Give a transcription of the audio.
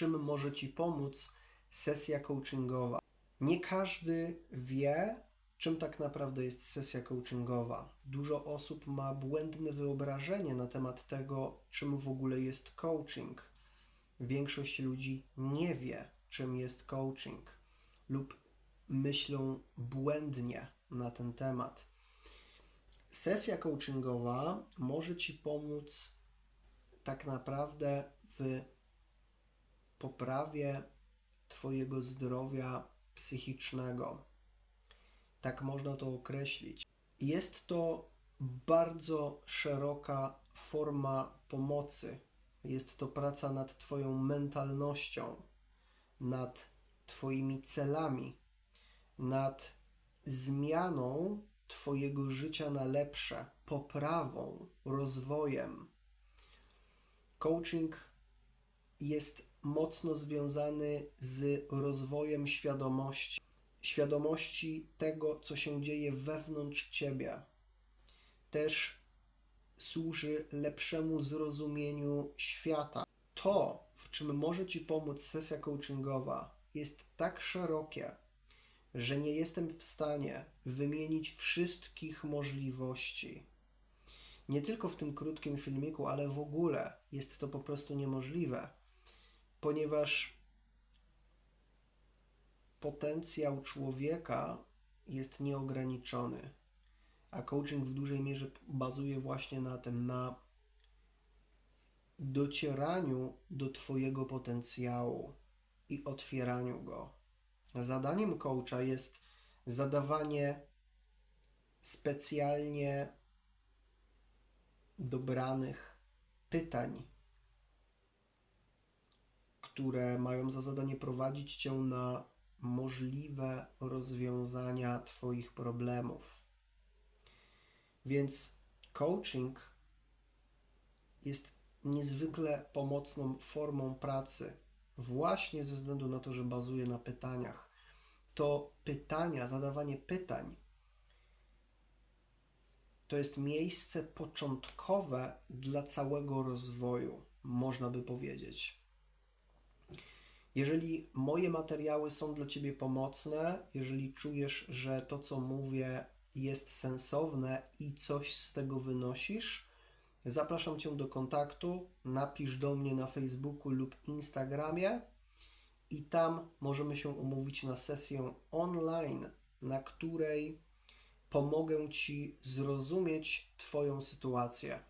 czym może Ci pomóc sesja coachingowa. Nie każdy wie, czym tak naprawdę jest sesja coachingowa. Dużo osób ma błędne wyobrażenie na temat tego, czym w ogóle jest coaching. Większość ludzi nie wie, czym jest coaching, lub myślą błędnie na ten temat. Sesja coachingowa może Ci pomóc tak naprawdę w poprawie Twojego zdrowia psychicznego. Tak można to określić. Jest to bardzo szeroka forma pomocy. Jest to praca nad Twoją mentalnością, nad Twoimi celami, nad zmianą Twojego życia na lepsze, poprawą, rozwojem. Coaching jest mocno związany z rozwojem świadomości, świadomości tego, co się dzieje wewnątrz ciebie. Też służy lepszemu zrozumieniu świata. To, w czym może ci pomóc sesja coachingowa, jest tak szerokie, że nie jestem w stanie wymienić wszystkich możliwości. Nie tylko w tym krótkim filmiku, ale w ogóle jest to po prostu niemożliwe, ponieważ potencjał człowieka jest nieograniczony, a coaching w dużej mierze bazuje właśnie na tym, na docieraniu do Twojego potencjału i otwieraniu go. Zadaniem coacha jest zadawanie specjalnie dobranych pytań, które mają za zadanie prowadzić Cię na możliwe rozwiązania Twoich problemów. Więc coaching jest niezwykle pomocną formą pracy, właśnie ze względu na to, że bazuje na pytaniach. To pytania, zadawanie pytań to jest miejsce początkowe dla całego rozwoju, można by powiedzieć. Jeżeli moje materiały są dla Ciebie pomocne, jeżeli czujesz, że to, co mówię, jest sensowne i coś z tego wynosisz, zapraszam Cię do kontaktu. Napisz do mnie na Facebooku lub Instagramie i tam możemy się umówić na sesję online, na której pomogę Ci zrozumieć Twoją sytuację.